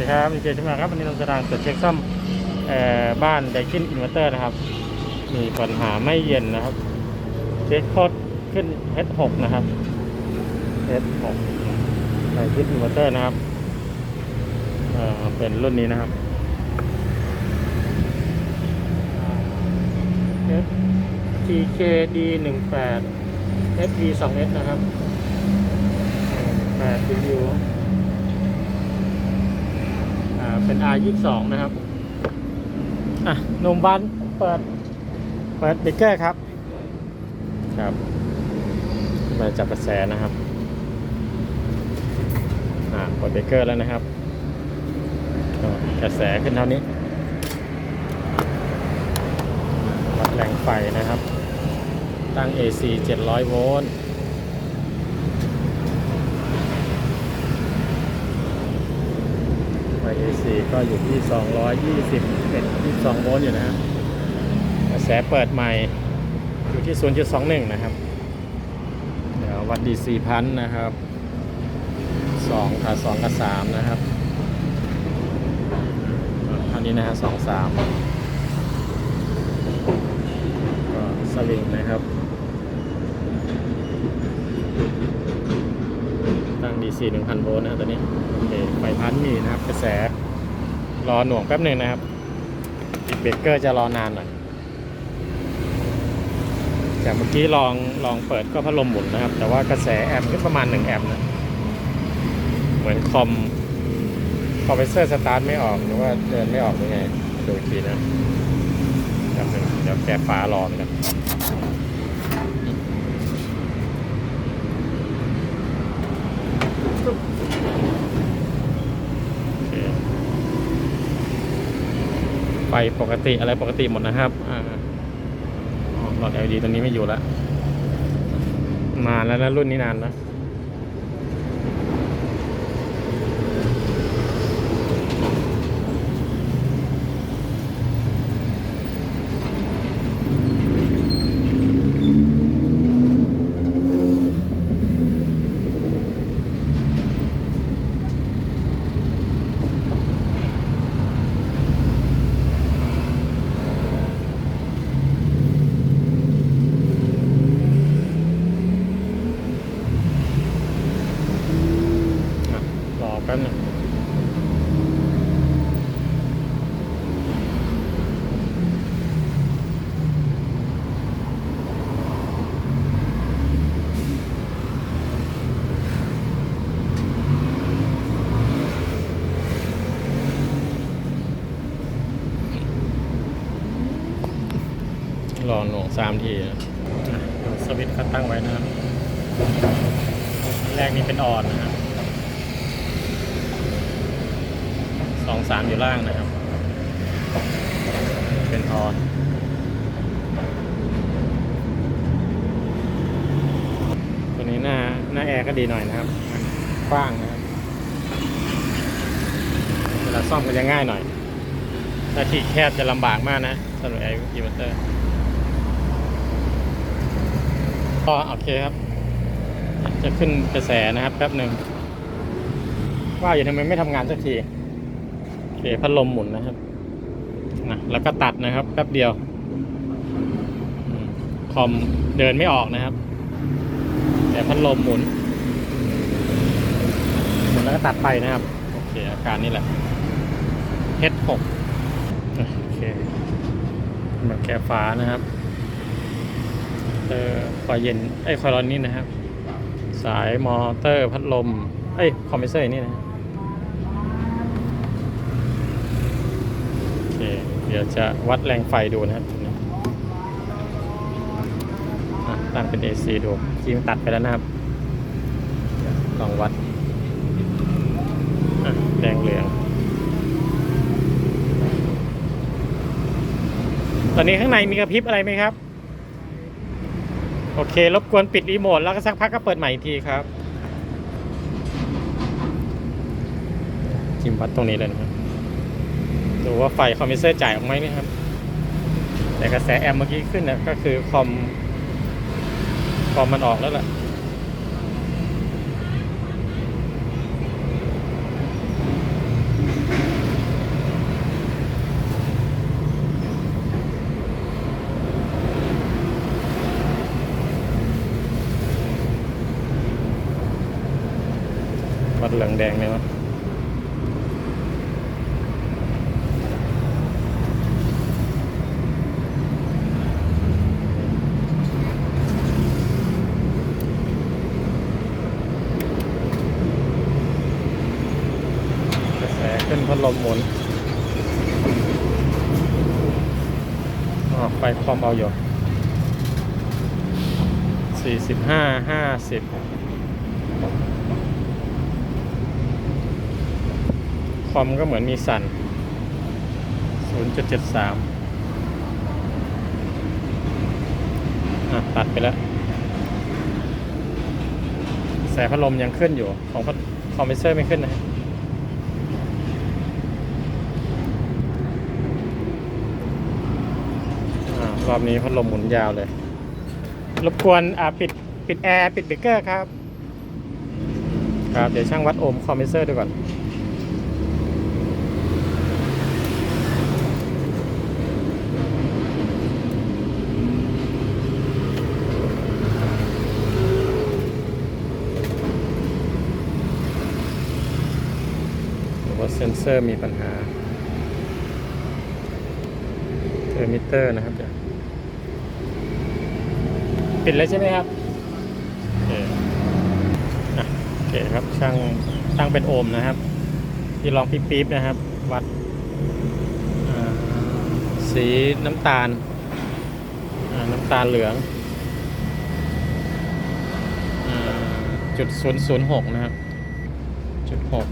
ดีครับดีเจชิมาครับวันนี้เราจะทางตรวจเช็คซ่อมบ้านไดคินอินเวอร์เตอร์นะครับ มีปัญหาไม่เย็นนะครับ เช็คโคดขึ้น H6 นะครับ H6 ไดคินอินเวอร์เตอร์นะครับเเป็นรุ่นนี้นะครับ TKD18 FP2S นะครับ8 CPU อ่ เป็น R22 นะครับ อะหนุ่มบันเปิด เปิดเบรกเกอร์ครับ ครับ มาจับกระแสนะครับ อ่าเปิดเบรกเกอร์แล้วนะครับก็กระแสขึ้นเท่านี้วัดแรงไฟนะครับ ตั้ง AC 700 โวลต์ ไฟ AC ก็อยู่ที่ 220 22โวลต์อยู่นะฮะกระแสเปิดใหม่อยู่ที่ 0.21 นะครับ เดี๋ยววัด DC พันนะครับ2กับ2กับ3นะครับอันนี้นะฮะ2 3 ก็สวิงนะครับตั้ง DC 1000 โวลต์นะครับตอนนี้โอเคไฟพันมีนะครับ กระแส รอหน่วงแป๊บหนึ่งนะครับเบรกเกอร์จะรอนานหน่อยจากเมื่อกี้ลองลองเปิดก็พัดลมหมุนนะครับ แต่ว่ากระแสแอมป์ก็ประมาณ 1 แอมป์นะเหมือนคอมคอมเพรสเซอร์สตาร์ทไม่ออกหรือว่าเดินไม่ออกหรือไงดูทีนะแป๊บหนึงเดี๋ยวแกฟ้ารอกันอเคไฟ ปกติอะไรปกติหมดนะครับอหลอด LED ตัวนี้ไม่อยู่แล้วนานแล้วนะรุ่นนี้นานนะ อะรอแป๊บหนึงรอหน่วง สามทีดี๋ยวสวิตช์เขาตั้งไว้นะครับแรกนี่เป็นออนนะครับสองสามอยู่ล่างนะครับ เป็นออนตัวนี้หน้าหน้าแอร์ก็ดีหน่อยนะครับมันกว้างนะครับเวลาซ่อมก็จะง่ายหน่อยถ้าที่แคบจะลำบากมากนะสำหรับแอร์อิเวอร์เตอร์็โอเคครับ จะขึ้นกระแสนะครับแป๊บหนึ่งว่าอยู่ทำไมไม่ทำงานสักทีโอเคพัดลมหมุนนะครับนะแล้วก็ตัดนะครับ แป๊บเดียวคอมเดินไม่ออกนะครับ แต่พัดลมหมุนหมุนแล้วก็ตัดไปนะครับ โอเค อาการนี้แหละ H6 โอเคมาแก้ฟ้านะครับ เออคอยเย็นไอ้คอยร้อนนี่นะครับ สายมอเตอร์พัดลมเอ้คอมเพรสเซอร์นี่นะโอเคเดี๋ยวจะวัดแรงไฟดูนะครับตั้งเป็น AC ดูจริงตัดไปแล้วนะครับ ลองวัดแดงเหลือง ตอนนี้ข้างในมีกระพริบอะไรไหมครับ โอเค รบกวนปิดรีโมทแล้วก็สักพักก็เปิดใหม่อีกทีครับจิ้มวัดตรงนี้เลยนะครับดูว่าไฟคอมพิวเซอร์จ่ายออกไหมนะครับ แต่กระแสแอมเมื่อกี้ขึ้นนะก็คือคอมคอมมันออกแล้วแหละ วัดเหลืองแดงเนี่ยวะกระแสขึ้นพัดลมหมุนอ๋อไฟคอมเอาอยู่สี่สิบห้าห้าสิบ คอมก็เหมือนมีสั่น 0.73อตัดไปแล้วแสพัดลมยังขึ้นอยู่ ของคอมเพรสเซอร์ไม่ขึ้นนะรอบนี้พัดลมหมุนยาวเลย รบกวนปิดปิดแอร์ ปิดเบรกเกอร์ครับ ครับ เดี๋ยวช่างวัดโอห์มคอมเพรสเซอร์ดูก่อน หรือว่าเซนเซอร์มีปัญหาเทอร์มิเตอร์นะครับเดี๋ยวปิดแล้วใช่ไหมครับโอเคอะโอเคครับช่างตั้งเป็นโอห์มนะครับ ที่ลองปี๊บๆนะครับ วัดสีน้ำตาลน้ำตาลเหลืองจุดศูนย์ศูนย์หกนะครับ จุดหก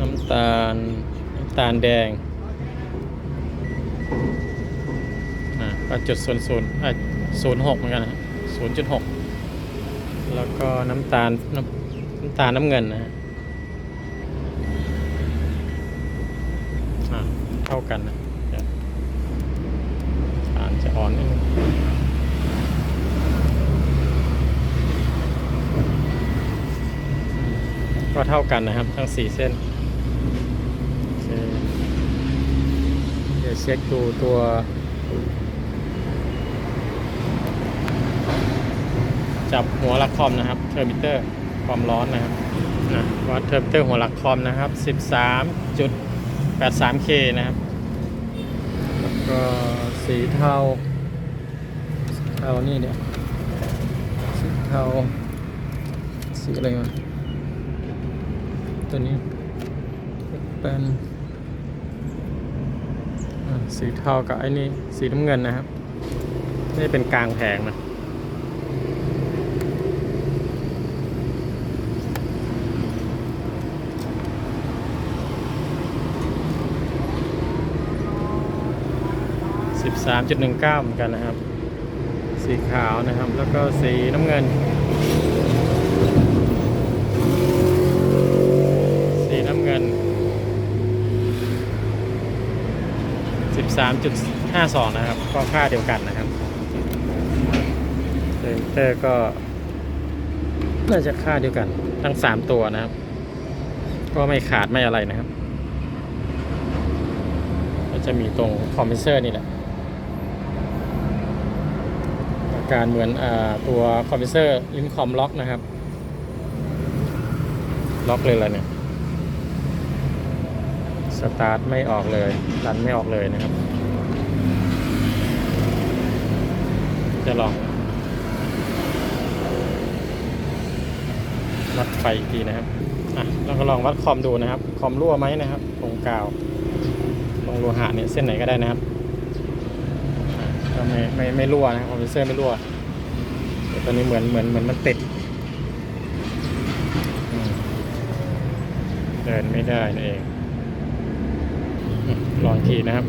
น้ำตาล น้ำตาลแดงอ่าก็จุดศูนย์ศูนย์อ่าศูนย์หกเหมือนกันนะศูนย์จุดหกแล้วก็น้ำตาลน้ำน้ำตาลน้ำเงินนะฮะอ่าเท่ากันนะเดี๋ยวฐานจะอ่อนนิดนึงก็เท่ากันนะครับ ทั้งสี่เส้นโอเคเดี๋ยวเช็คดูตัวจับหัวลักคอมนะครับเทอร์มิเตอร์ความร้อนนะครับนะวัดเทอร์มิเตอร์หัวลักคอมนะครับ 13.83K นะครับแล้วก็สีเทาสีเทานี่เนี่ยสีเทาสีอะไรมาตัวนี้เป็น สีเทากับไอ้นี่สีน้ำเงินนะครับ นี่เป็นกลางแผงนะ13.19เหมือนกันนะครับ สีขาวนะครับ แล้วก็สีน้ำเงิน สีน้ำเงิน 13.52 นะครับ ก็ค่าเดียวกันนะครับเซนเตอร์ก็น่าจะค่าเดียวกันทั้ง 3 ตัวนะครับ ก็ไม่ขาดไม่อะไรนะครับ ก็จะมีตรงคอมเพรสเซอร์นี่แหละอาการเหมือนอตัวคอมเพรสเซอร์ลิมคอมล็อกนะครับ ล็อกเลยละเนี่ย สตาร์ทไม่ออกเลย รันไม่ออกเลยนะครับ จะลองวัดไฟอีกทีนะครับอะเราก็ลองวัดคอมดูนะครับ คอมรั่วไหมนะครับตรงกาวตรงโลหะเนี่ยเส้นไหนก็ได้นะครับก็ไม่ไม่ไม่รั่วนะครับคอมเพรสเซอร์ไม่รั่วแต่ตอนนี้เหมือนเหมือนเหมือนมันติดเดินไม่ได้นั่นเองลองทีนะครับ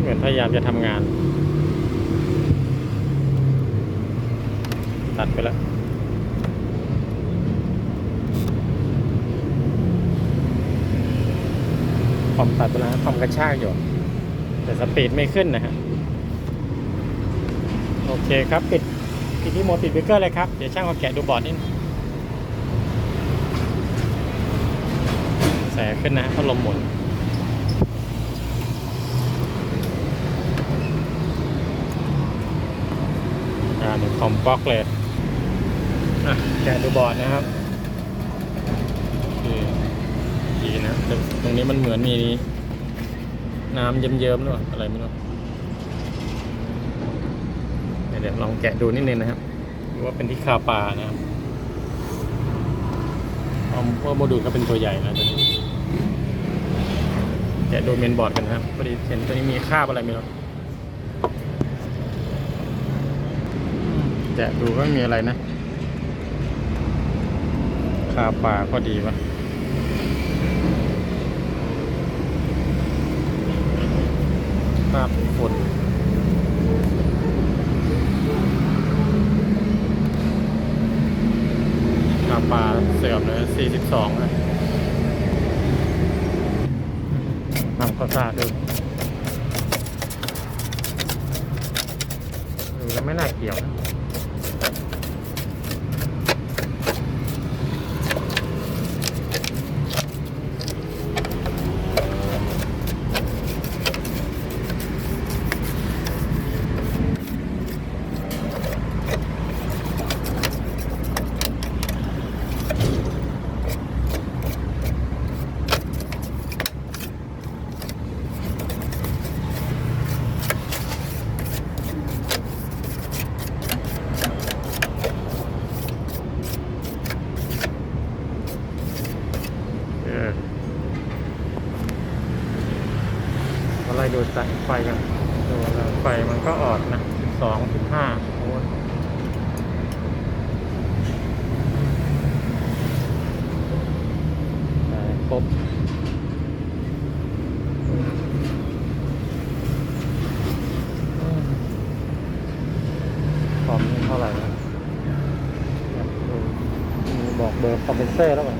เหมือน พยายามจะทำงาน ตัดไปแล้วคอมตัดไปแล้วคอมกระชากอยู่ แต่สปีดไม่ขึ้นนะฮะ โอเคครับปิดปิดที่โมปิดเบรกเกอร์เลยครับ เดี๋ยวช่างมาแกะดูบอร์ดนิดแสขึ้นนะพัดลมหมุน การนี่คอมบ็อกเลยแกะดูบอร์ดนะครับดีนะตตรงนี้มันเหมือนมีน้ำเยิ้มๆหรือเปล่าอะไรไม่รู้เดี๋ยวลองแกะดูนิดนึงนะครับดูว่าเป็นที่คาปลานะครับเอาพราะโมดูลเขาเป็นตัวใหญ่นะตัวนี้แกะดูเมนบอร์ดกันนะครับพอดีเห็นตัวนี้มีคาบอะไรไม่รู้ แกะดูก็ไม่มีอะไรนะคาปลาก็ดีวะคาบฝุ่นคาปลาเสื่อมเลยสี่สิบสองนะนำข้าวสารดูดูแล้วไม่น่าเกี่ยวนะ เออมาไล่ดู สายไฟกันดูแล้วไฟมันก็ออดนะสองสิบห้าโวลต์ได้ครบความนี่เท่าไหร่นะอยากดูมีบอกเบอร์คอมเพนเซอร์แล้วมั้ง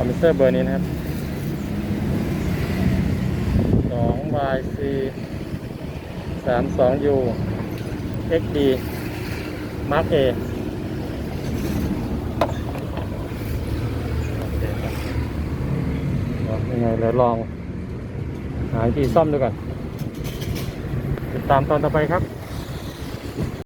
คอมพิวเตอร์เบอร์นี้นะครับสองบายซีสามสองยูเอ็กดีมาร์กเอโอเคครับยังไงเดี๋ยวลอง หาวิธีซ่อมดูก่อน ติดตามตอนต่อไปครับ